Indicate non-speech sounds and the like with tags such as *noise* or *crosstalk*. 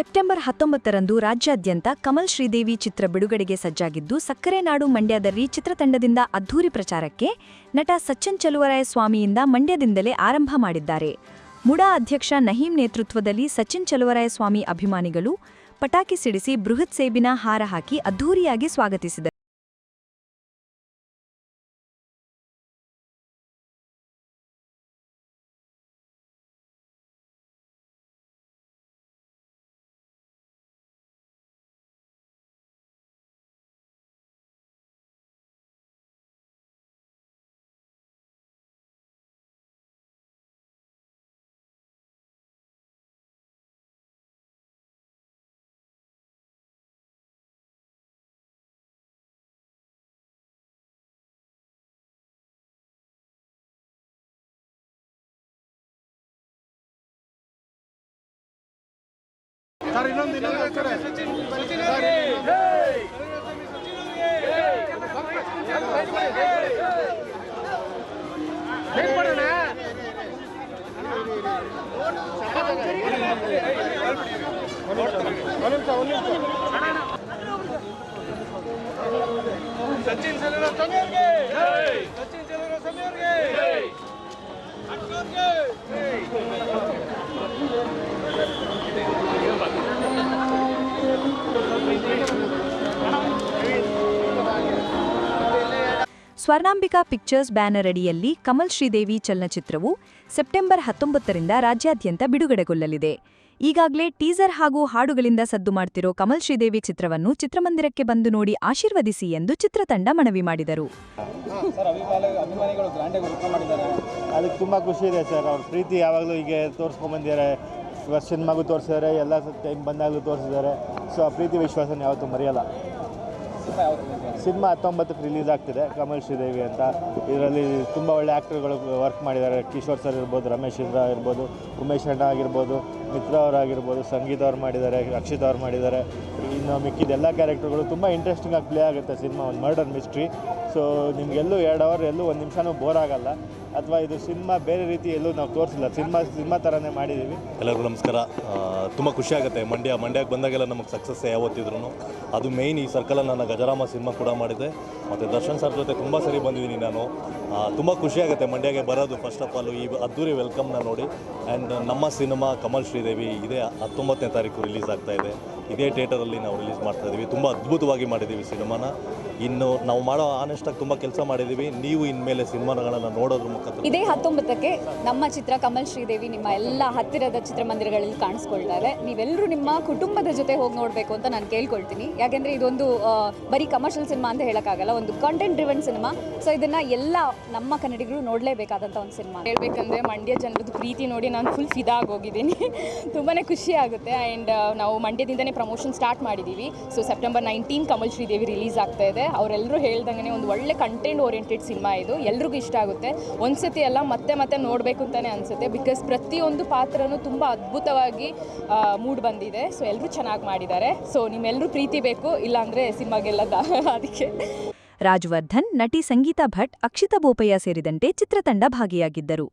September ಹತ್ತೊಂಬತ್ತರಂದು ರಾಜ್ಯಾದ್ಯಂತ ಕಮಲ್ ಶ್ರೀದೇವಿ ಚಿತ್ರ ಬಿಡುಗಡೆಗೆ ಸಜ್ಜಾಗಿದ್ದು, ಸಕ್ಕರೆ ನಾಡು ಮಂಡ್ಯದಲ್ಲಿ ಚಿತ್ರತಂಡದಿಂದ ಅದ್ಧೂರಿ ಪ್ರಚಾರಕ್ಕೆ ನಟ ಸಚ್ಚನ್ ಚಲುವರಾಯ ಸ್ವಾಮಿಯಿಂದ ಮಂಡ್ಯದಿಂದಲೇ ಆರಂಭ ಮಾಡಿದ್ದಾರೆ. ಮುಡಾ ಅಧ್ಯಕ್ಷ ನಹೀಂ ನೇತೃತ್ವದಲ್ಲಿ ಸಚಿನ್ ಚಲುವರಾಯ ಸ್ವಾಮಿ ಅಭಿಮಾನಿಗಳು ಪಟಾಕಿ ಸಿಡಿಸಿ ಬೃಹತ್ ಸೇಬಿನ ಹಾರ ಹಾಕಿ ಅದ್ಧೂರಿಯಾಗಿ ಸ್ವಾಗತಿಸಿದರು ಸರ್ ಇನ್ನೊಂದು ಇನ್ನೊಂದು ಸರ್ ಸಚಿನ್ ಸೆಲೂರ ಸ್ವರ್ಣಾಂಬಿಕಾ ಪಿಕ್ಚರ್ಸ್ ಬ್ಯಾನರ್ ಅಡಿಯಲ್ಲಿ ಕಮಲ್ ಶ್ರೀದೇವಿ ಚಲನಚಿತ್ರವು ಸೆಪ್ಟೆಂಬರ್ ಹತ್ತೊಂಬತ್ತರಿಂದ ರಾಜ್ಯಾದ್ಯಂತ ಬಿಡುಗಡೆಗೊಳ್ಳಲಿದೆ. ಈಗಾಗಲೇ ಟೀಸರ್ ಹಾಗೂ ಹಾಡುಗಳಿಂದ ಸದ್ದು ಮಾಡ್ತಿರೋ ಕಮಲ್ ಶ್ರೀದೇವಿ ಚಿತ್ರವನ್ನು ಚಿತ್ರಮಂದಿರಕ್ಕೆ ಬಂದು ನೋಡಿ ಆಶೀರ್ವದಿಸಿ ಎಂದು ಚಿತ್ರತಂಡ ಮನವಿ ಮಾಡಿದರು. ಅದಕ್ಕೆ ತುಂಬ ಖುಷಿ ಇದೆ ಸರ್ ಅವ್ರ ಪ್ರೀತಿ ಯಾವಾಗಲೂ ಹೀಗೆ ತೋರಿಸ್ಕೊಂಬಂದಿದ್ದಾರೆ. ಇವಾಗ ಸಿನಿಮಾಗೂ ತೋರಿಸಿದ್ದಾರೆ ಎಲ್ಲ ಟೈಮ್ ಬಂದಾಗಲೂ ತೋರಿಸಿದ್ದಾರೆ. ಸೊ ಆ ಪ್ರೀತಿ ವಿಶ್ವಾಸನ ಯಾವತ್ತೂ ಮರೆಯಲ್ಲ. ಸಿನಿಮಾ ಹತ್ತೊಂಬತ್ತಕ್ಕೆ ರಿಲೀಸ್ ಆಗ್ತಿದೆ, ಕಮಲ್ ಶ್ರೀದೇವಿ ಅಂತ. ಇದರಲ್ಲಿ ತುಂಬ ಒಳ್ಳೆ ಆ್ಯಕ್ಟರ್ಗಳು ವರ್ಕ್ ಮಾಡಿದ್ದಾರೆ. ಕಿಶೋರ್ ಸರ್ ಇರ್ಬೋದು, ರಮೇಶ್ ಇಂದ್ರ ಇರ್ಬೋದು, ಉಮೇಶ್ ಅಣ್ಣ ಆಗಿರ್ಬೋದು, ಮಿತ್ರ ಅವರಾಗಿರ್ಬೋದು ಸಂಗೀತ ಅವ್ರು ಮಾಡಿದ್ದಾರೆ ಅಕ್ಷಿತ್ ಅವ್ರು ಮಾಡಿದ್ದಾರೆ. ಇನ್ನು ಮಿಕ್ಕಿದ ಎಲ್ಲ ಕ್ಯಾರೆಕ್ಟರ್ಗಳು ತುಂಬ ಇಂಟ್ರೆಸ್ಟಿಂಗ್ ಆಗಿ ಪ್ಲೇ ಆಗುತ್ತೆ ಸಿನಿಮಾ, ಒಂದು ಮರ್ಡರ್ ಮಿಸ್ಟ್ರಿ ಸೊ ನಿಮಗೆಲ್ಲೂ ಎರಡು ಅವರ್ ಎಲ್ಲೂ ಒಂದು ನಿಮಿಷನೂ ಬೋರ್ ಆಗಲ್ಲ. ಅಥವಾ ಇದು ಸಿನಿಮಾ ಬೇರೆ ರೀತಿ ಎಲ್ಲೂ ನಾವು ತೋರಿಸಿಲ್ಲ. ಸಿನಿಮಾ ಸಿನಿಮಾ ಥರನೇ ಮಾಡಿದ್ದೀವಿ. ಎಲ್ಲರಿಗೂ ನಮಸ್ಕಾರ. ತುಂಬ ಖುಷಿ ಆಗುತ್ತೆ. ಮಂಡ್ಯ, ಮಂಡ್ಯಕ್ಕೆ ಬಂದಾಗೆಲ್ಲ ನಮಗೆ ಸಕ್ಸಸ್ ಯಾವತ್ತಿದ್ರು ಅದು ಮೇಯ್ನ್ ಈ ಸರ್ಕಲ್ ನನ್ನ ಗಜರಾಮ ಸಿನಿಮಾ ಕೂಡ ಮಾಡಿದೆ ಮತ್ತು ದರ್ಶನ್ ಸರ್ ಜೊತೆ ತುಂಬ ಸರಿ ಬಂದಿದ್ದೀನಿ ನಾನು. ತುಂಬ ಖುಷಿ ಆಗುತ್ತೆ ಮಂಡ್ಯಗೆ ಬರೋದು ಫಸ್ಟ್ ಆಫ್ ಆಲ್ ಈ ಅದ್ದೂರಿ ವೆಲ್ಕಮ್ನ ನೋಡಿ. ಆ್ಯಂಡ್ ನಮ್ಮ ಸಿನಿಮಾ ಕಮಲ್ ಶ್ರೀದೇವಿ ಇದೇ. ಹತ್ತೊಂಬತ್ತನೇ ತಾರೀಕು ರಿಲೀಸ್ ಆಗ್ತಾ ಇದೆ. ಇದೇ ಥಿಯೇಟರಲ್ಲಿ ನಾವು ರಿಲೀಸ್ ಮಾಡ್ತಾ ಇದ್ದೀವಿ ತುಂಬ ಅದ್ಭುತವಾಗಿ ಮಾಡಿದ್ದೀವಿ ಸಿನಿಮಾನ. ಇನ್ನು ನಾವು ಮಾಡೋ ಆನೆಸ್ಟಾಗಿ ತುಂಬ ಕೆಲಸ ಮಾಡಿದ್ದೀವಿ ನೀವು ಇನ್ಮೇಲೆ ಸಿನಿಮಾಗಳನ್ನ ನೋಡೋದ್ರ ಮುಖಾಂತರ ಇದೇ ಹತ್ತೊಂಬತ್ತಕ್ಕೆ ನಮ್ಮ ಚಿತ್ರ ಕಮಲ್ ಶ್ರೀದೇವಿ ನಿಮ್ಮ ಎಲ್ಲ ಹತ್ತಿರದ ಚಿತ್ರಮಂದಿರಗಳಲ್ಲಿ ಕಾಣಿಸ್ಕೊಳ್ತಾರೆ. ಇದೆ ನೀವೆಲ್ಲರೂ ನಿಮ್ಮ ಕುಟುಂಬದ ಜೊತೆ ಹೋಗಿ ನೋಡಬೇಕು ಅಂತ ನಾನು ಕೇಳ್ಕೊಳ್ತೀನಿ. ಯಾಕೆಂದರೆ ಇದೊಂದು ಬರೀ ಕಮರ್ಷಿಯಲ್ ಸಿನಿಮಾ ಅಂತ ಹೇಳೋಕ್ಕಾಗಲ್ಲ ಒಂದು ಕಂಟೆಂಟ್ ಡ್ರಿವನ್ ಸಿನಿಮಾ ಸೊ ಇದನ್ನು ಎಲ್ಲ ನಮ್ಮ ಕನ್ನಡಿಗರು ನೋಡಲೇಬೇಕಾದಂಥ ಒಂದು ಸಿನಿಮಾ ಹೇಳ್ಬೇಕಂದ್ರೆ ಮಂಡ್ಯ ಜನರದ್ದು ಪ್ರೀತಿ ನೋಡಿ ನಾನು ಫುಲ್ ಫಿದಾಗಿ ಹೋಗಿದ್ದೀನಿ. *laughs* ತುಂಬಾ ಖುಷಿ ಆಗುತ್ತೆ. ಆ್ಯಂಡ್ ನಾವು ಮಂಡ್ಯದಿಂದನೇ ಪ್ರಮೋಷನ್ ಸ್ಟಾರ್ಟ್ ಮಾಡಿದ್ದೀವಿ so September nineteen Kamal Sridevi release ಆಗ್ತಾ ಇದೆ. ಅವರೆಲ್ಲರೂ ಹೇಳ್ದಂಗೆ ಒಂದು ಒಳ್ಳೆ ಕಂಟೆಂಟ್ ಓರಿಯೆಂಟೆಡ್ ಸಿನಿಮಾ ಇದು. ಎಲ್ರಿಗೂ ಇಷ್ಟ ಆಗುತ್ತೆ. ಒಂದ್ಸತಿ ಎಲ್ಲ ಮತ್ತೆ ಮತ್ತೆ ನೋಡಬೇಕು ಅಂತಲೇ ಅನಿಸುತ್ತೆ. ಬಿಕಾಸ್ ಪ್ರತಿಯೊಂದು ಪಾತ್ರನೂ ತುಂಬ ಅದ್ಭುತವಾಗಿ ಮೂಡ್ ಬಂದಿದೆ. ಸೊ ಎಲ್ಲರೂ ಚೆನ್ನಾಗಿ ಮಾಡಿದ್ದಾರೆ. ಸೊ ನಿಮ್ಮೆಲ್ಲರೂ ಪ್ರೀತಿ ಬೇಕು. ಇಲ್ಲಾಂದರೆ ಸಿನಿಮಾಗೆಲ್ಲ *laughs* ಅದಕ್ಕೆ. ರಾಜವರ್ಧನ್, ನಟಿ ಸಂಗೀತಾ ಭಟ್, ಅಕ್ಷಿತಾ ಬೋಪಯ್ಯ ಸೇರಿದಂತೆ ಚಿತ್ರತಂಡ ಭಾಗಿಯಾಗಿದ್ದರು.